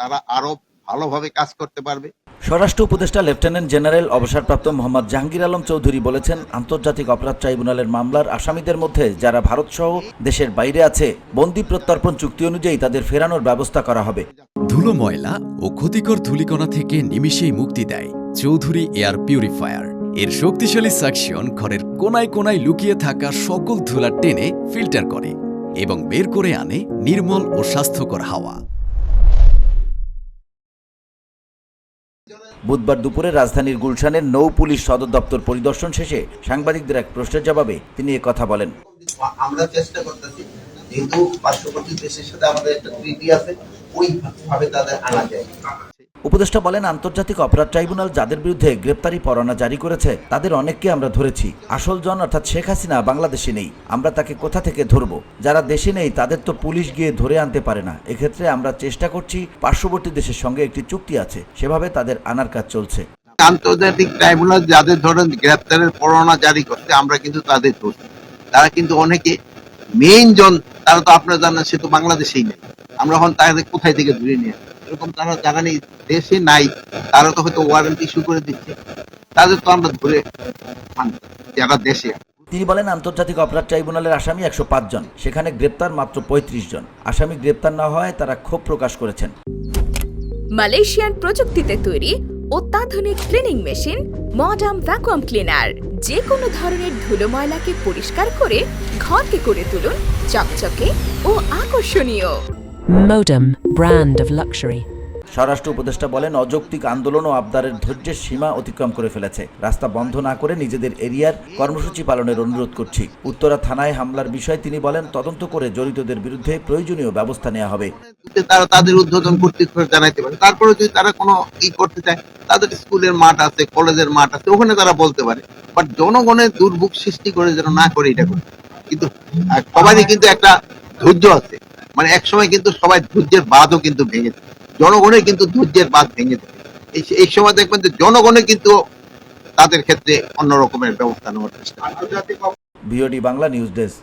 তারা আরও ভালোভাবে কাজ করতে পারবে। স্বরাষ্ট্র উপদেষ্টা লেফটেন্যান্ট জেনারেল অবসরপ্রাপ্ত মোহাম্মদ জাহাঙ্গীর আলম চৌধুরী বলেছেন আন্তর্জাতিক অপরাধ ট্রাইব্যুনালের মামলার আসামিদের মধ্যে যারা ভারতসহ দেশের বাইরে আছে বন্দি প্রত্যর্পণ চুক্তি অনুযায়ী তাদের ফেরানোর ব্যবস্থা করা হবে। ধুলো ময়লা ও ক্ষতিকর ধূলিকণা থেকে নিমিষেই মুক্তি দেয় চৌধুরী এয়ার পিউরিফায়ার। এর শক্তিশালী সাকশন ঘরের কোনায় কোনায় লুকিয়ে থাকা সকল ধুলা টেনে ফিল্টার করে এবং বের করে আনে নির্মল ও স্বাস্থ্যকর হাওয়া। বুধবার দুপুরে রাজধানীর গুলশানের নৌ পুলিশ সদর দপ্তর পরিদর্শন শেষে সাংবাদিকদের এক প্রশ্নের জবাবে তিনি কথা বলেন। আমরা চেষ্টা করতেছি, যেহেতু পার্শ্ববর্তী দেশের সাথে আমাদের একটা ট্রিটি আছে, ওইভাবে তাদের আনা যায়। উপদেষ্টা বলেন, আন্তর্জাতিক অপরাধ ট্রাইব্যুনাল যাদের বিরুদ্ধে গ্রেপ্তারি পরোয়ানা জারি করেছে, তাদের অনেককে আমরা ধরেছি। আসল জন অর্থাৎ শেখ হাসিনা বাংলাদেশে নেই, আমরা তাকে কোথা থেকে ধরব? যারা দেশে নেই, তাদের তো পুলিশ গিয়ে ধরে আনতে পারে না। এক্ষেত্রে আমরা চেষ্টা করছি, পার্শ্ববর্তী দেশের সঙ্গে একটি চুক্তি আছে, সেভাবে তাদের আনার কাজ চলছে। আন্তর্জাতিক ট্রাইব্যুনাল যাদের ধরেন গ্রেপ্তারের পরোয়ানা জারি করতে আমরা কিন্তু তাদের ধরছি তারা কিন্তু অনেকে মেইন জন, তারা তো আপনারা জানেন, সে তো বাংলাদেশেই নেই। আমরা এখন তাদের কোথায় থেকে ধরে নিয়ে? এরকম তারা জায়গা নেই দেশে নাই তারা তো হয়তো ওয়ারেন্ট ইস্যু করে দিচ্ছে। তাদের তো আমরা ধরে যারা দেশে। তিনি বলেন আন্তর্জাতিক অপরাধ ট্রাইব্যুনালের আসামি একশো জন সেখানে গ্রেপ্তার মাত্র পঁয়ত্রিশ জন। আসামি গ্রেপ্তার না হওয়ায় তারা ক্ষোভ প্রকাশ করেছেন। মালয়েশিয়ান প্রযুক্তিতে তৈরি অত্যাধুনিক cleaning machine modern vacuum cleaner যে কোনো ধরনের ধুলো ময়লাকে পরিষ্কার করে ঘরকে করে তুলুন চকচকে ও আকর্ষণীয়। Modem, brand of luxury. স্বরাষ্ট্র উপদেষ্টা বলেন অযৌক্তিক আন্দোলন ও আবদারের ধৈর্যের সীমা অতিক্রম করে ফেলেছে। রাস্তা বন্ধ না করে নিজেদের এরিয়ার কর্মসূচি পালনের অনুরোধ করছি। উত্তরা থানায় হামলার বিষয়ে তিনি বলেন তদন্ত করে জড়িতদের বিরুদ্ধে প্রয়োজনীয় ব্যবস্থা নেওয়া হবে। তারা তাদের উদ্বোধন কর্তৃপক্ষ জানাইতে পারে তারপরে যদি তারা কোনো ই করতে চায় তাদের স্কুলের মাঠ আছে কলেজের মাঠ আছে ওখানে তারা বলতে পারে। বাট জনগণের দুর্ভোগ সৃষ্টি করে যেন না করে এটা করে কিন্তু সবারই কিন্তু একটা ধৈর্য আছে। মানে এক সময় কিন্তু সবাই ধৈর্যের বাঁধও কিন্তু ভেঙে যায় জনগণের কিন্তু ধৈর্যের বাঁধ ভেঙে যায় এই সময় দেখবেন যে জনগণে কিন্তু তাদের ক্ষেত্রে অন্য রকমের ব্যবস্থা নেওয়ার চেষ্টা ভিওডি বাংলা নিউজ ডেস্ক।